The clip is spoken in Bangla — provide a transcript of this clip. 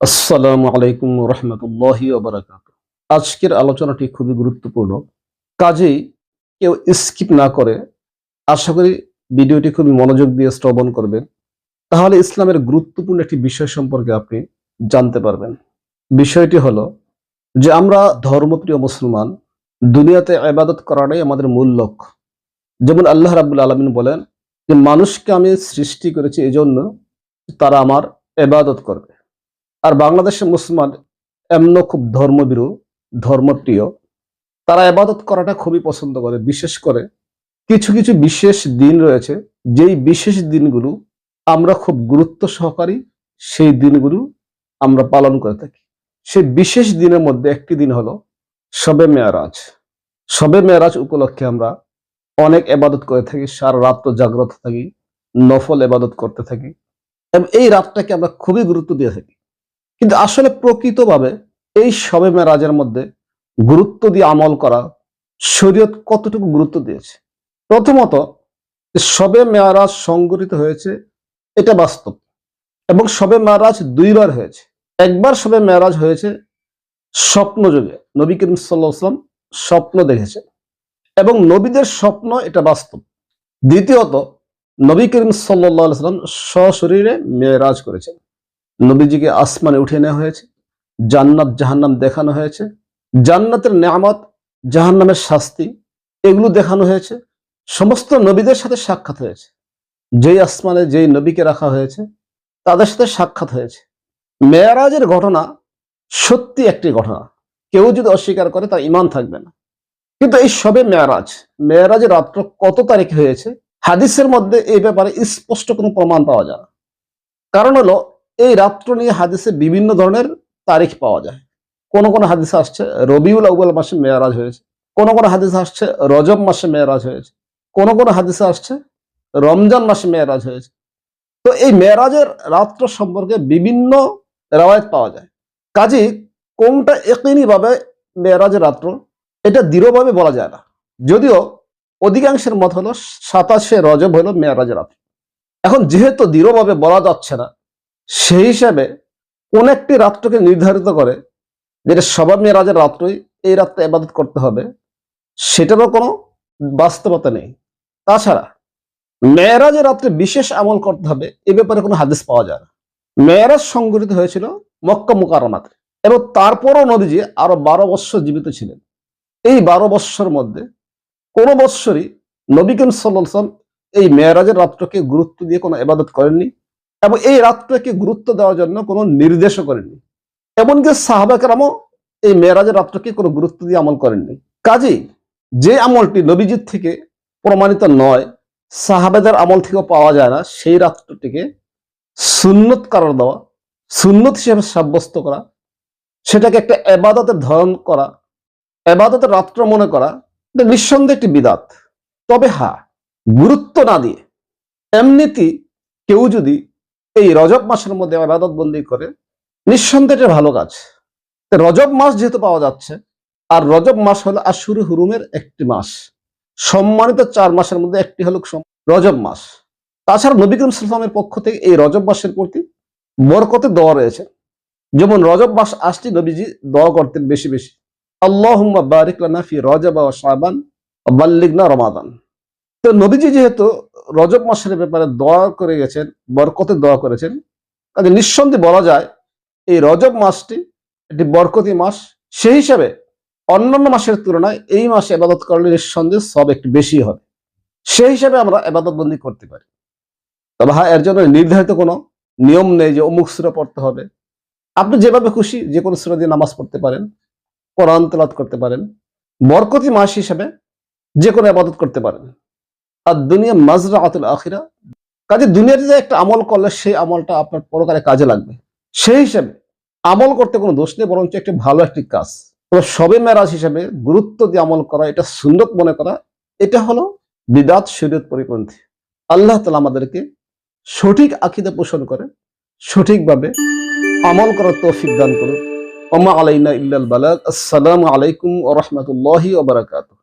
আসসালামু আলাইকুম রহমতুল্লাহ আজকের আলোচনাটি খুবই গুরুত্বপূর্ণ। কাজেই কেউ স্কিপ না করে আশা করি ভিডিওটি খুবই মনোযোগ দিয়ে শ্রবণ করবেন। তাহলে ইসলামের গুরুত্বপূর্ণ একটি বিষয় সম্পর্কে আপনি জানতে পারবেন। বিষয়টি হলো যে আমরা ধর্মপ্রিয় মুসলমান, দুনিয়াতে আবাদত করাটাই আমাদের মূল লক্ষ্য। যেমন আল্লাহ রাবুল আলমিন বলেন যে, মানুষকে আমি সৃষ্টি করেছি এজন্য তারা আমার এবাদত করবে। আর বাংলাদেশের মুসলমান এমন খুব ধর্মবিরু ধর্মপ্রিয়। তারা এবাদত করাটা খুবই পছন্দ করে, বিশেষ করে কিছু কিছু বিশেষ দিন রয়েছে, যেই বিশেষ দিনগুলো আমরা খুব গুরুত্ব সহকারী সেই দিনগুলো আমরা পালন করে থাকি। সেই বিশেষ দিনের মধ্যে একটি দিন হলো শবে মেয়ারাজ। শবে মেয়ারাজ উপলক্ষে আমরা অনেক এবাদত করে থাকি, সারা রাত্র জাগ্রত থাকি, নফল এবাদত করতে থাকি। এবং এই রাতটাকে আমরা খুবই গুরুত্ব দিয়ে থাকি। কিন্তু আসলে প্রকৃতভাবে এই সবে মেরাজের মধ্যে গুরুত্ব দিয়ে আমল করা শরীয়ত কতটুকু গুরুত্ব দিয়েছে? প্রথমত, সবে মেয়ারাজ সংগঠিত হয়েছে, এটা বাস্তব। এবং সবে মেয়ারাজ দুইবার হয়েছে। একবার সবে মেয়ারাজ হয়েছে স্বপ্ন যুগে। নবী করিম সাল্লাম স্বপ্ন দেখেছে এবং নবীদের স্বপ্ন এটা বাস্তব। দ্বিতীয়ত, নবী করিম সাল্লাহ সাল্লাম সশরীরে মেয়েরাজ করেছেন। নবীজিকে আসমানে উঠে নেওয়া হয়েছে, জান্নাত জাহান্নাম দেখানো হয়েছে, জান্নাতের নেয়ামত, জাহান্নামের শাস্তি, এগুলো দেখানো হয়েছে, সমস্ত নবীদের সাথে সাক্ষাৎ হয়েছে। যেই আসমানে যেই নবীকে রাখা হয়েছে, তাদের সাথে সাক্ষাৎ হয়েছে। মেয়ারাজের ঘটনা সত্যি একটি ঘটনা। কেউ যদি অস্বীকার করে, তার ইমান থাকবে না। কিন্তু এই সবে মেয়ারাজ, মেয়ারাজের রাত্র কত তারিখ হয়েছে, হাদিসের মধ্যে এই ব্যাপারে স্পষ্ট কোনো প্রমাণ পাওয়া যায় না। কারণ হলো এই রাত্র নিয়ে হাদিসে বিভিন্ন ধরনের তারিখ পাওয়া যায়। কোন কোন হাদিসে আসছে, রবিউল আউ্বাল মাসে মেয়ারাজ হয়েছে। কোন কোন হাদিসে আসছে, রজব মাসে মেয়ারাজ হয়েছে। কোন কোন হাদিসে আসছে, রমজান মাসে মেয়ারাজ হয়েছে। তো এই মেয়ারাজের রাত্র সম্পর্কে বিভিন্ন রেওয়ায়ত পাওয়া যায়। কাজে কোনটা একইনি ভাবে মেয়ারাজের রাত্র, এটা দৃঢ়ভাবে বলা যায় না। যদিও অধিকাংশের মত হলো সাতাশে রজব হলো মেয়ারাজের রাত্র। এখন যেহেতু দৃঢ়ভাবে বলা যাচ্ছে না সেই হিসাবে কোন একটি রাত্রকে নির্ধারিত করে যেটা সবাব মেয়েরাজের রাত্রই এই রাত্রে এবাদত করতে হবে, সেটারও কোনো বাস্তবতা নেই। তাছাড়া মেয়েরাজের রাত্রে বিশেষ আমল করতে হবে, এ ব্যাপারে কোনো হাদিস পাওয়া যায় না। মেয়েরাজ সংগঠিত হয়েছিল মক্কা মুকারমাতে এবং তারপরও নদীজি আরও বারো বৎসর জীবিত ছিলেন। এই বারো বৎসর মধ্যে কোনো বৎসরই নবী করিম সাল্লাম এই মেয়েরাজের রাত্রকে গুরুত্ব দিয়ে কোনো এবাদত করেননি। এবং এই রাত্রকে গুরুত্ব দেওয়ার জন্য কোনো নির্দেশও করেননি। এমনকি সাহাবাকেরামও এই মেয়েরাজের রাত্রকে কোনো গুরুত্ব দিয়ে আমল করেননি। কাজেই যে আমলটি নবীজিৎ থেকে প্রমাণিত নয়, সাহাবেদের আমল থেকেও পাওয়া যায় না, সেই রাত্রটিকে সুন্নত কারণ দেওয়া, সুন্নত হিসেবে সাব্যস্ত করা, সেটাকে একটা এবাদতের ধরন করা, এবাদতের রাত্র মনে করা, এটা নিঃসন্দেহে একটি বিদাত। তবে হ্যাঁ গুরুত্ব না দিয়ে এমনিতেই কেউ যদি এই রজব মাসের মধ্যে আবাদত বন্দি করে, নিঃসন্দেহে ভালো কাজ। রজব মাস যেহেতু পাওয়া যাচ্ছে, আর রজব মাস হলো আশুর হুরুমের একটি মাস। সম্মানিত চার মাসের মধ্যে একটি হলো রজব মাস। তাছাড়া নবী করিম সাল্লামের পক্ষ থেকে এই রজব মাসের প্রতি বরকতে দোয়া রয়েছে। যেমন রজব মাস আসলে নবীজি দোয়া করতেন বেশি বেশি, আল্লাহুম্মা বারিক লানা ফি রজব বাল্লিগনা রমাদান। তো নবীজি যেহেতু রজব মাসের ব্যাপারে দোয়া করে গেছেন, বরকতে দোয়া করেছেন কাজে নিঃসন্দেহে বলা যায় এই রজব মাসটি একটি বরকতি মাস। সেই হিসাবে অন্যান্য মাসের তুলনায় এই মাসে এবাদত করলে নিঃসন্দেহে সব একটু বেশি হবে। সেই হিসাবে আমরা এবাদত বন্দি করতে পারি। তবে হ্যাঁ এর জন্য নির্ধারিত কোনো নিয়ম নেই যে অমুক সুরা পড়তে হবে। আপনি যেভাবে খুশি যে কোনো সুরা দিয়ে নামাজ পড়তে পারেন, কোরআন তেলাত করতে পারেন, বরকতি মাস হিসাবে যে কোনো আবাদত করতে পারেন। আর দুনিয়া মাজরা আতুল আখিরা। কাজে দুনিয়াতে যে একটা আমল করলে সেই আমলটা আপনার পরকালে কাজে লাগবে। সেই হিসাবে আমল করতে কোনো দোষ নেই, বরঞ্চ একটি ভালো একটি কাজ। তবে সবে মেরাজ হিসাবে গুরুত্ব দিয়ে আমল করা, এটা সুন্নত মনে করা, এটা হলো বিদাত শরীয়ত পরিপন্থী। আল্লাহ তালা আমাদেরকে সঠিক আকিদা পোষণ করে সঠিকভাবে আমল করার তৌফিক দান করুন। ওমা আলাইনা ইল্লাল বালাগ। আসসালামু আলাইকুম ওয়া রাহমাতুল্লাহি ওয়া বারাকাতুহু।